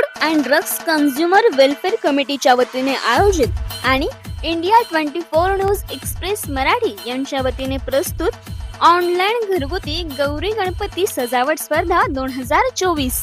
Food and drugs consumer welfare कमिटीच्या वतीने आयोजित आणि India twenty four news express Marathi यांच्या वतीने प्रस्तुत ऑनलाईन घरगुती गौरी गणपती सजावट स्पर्धा दोन हजार चोवीस.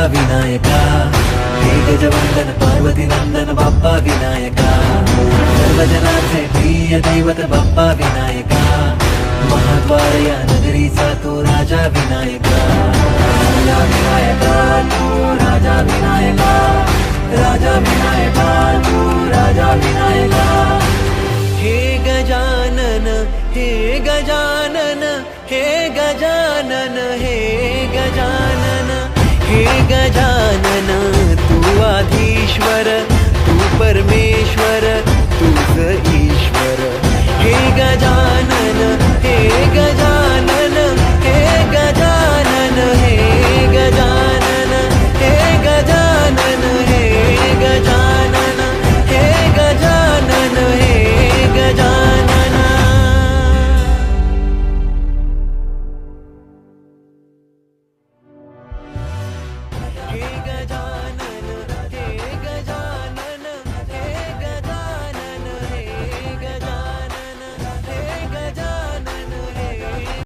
हरता बाप्पा विनायका हे गजवंदन पार्वती नंदन बाप्पा विनायका सर्वजनाचे प्रिय दैवत बाप्पा विनायका महाद्वार या नगरीचा तो राजा विनायका राजा विनायका तू राजा विनायका राजा विनायका तू राजा विनायका हे गजानन हे गजानन तू आधीश्वर तू परमेश्वर.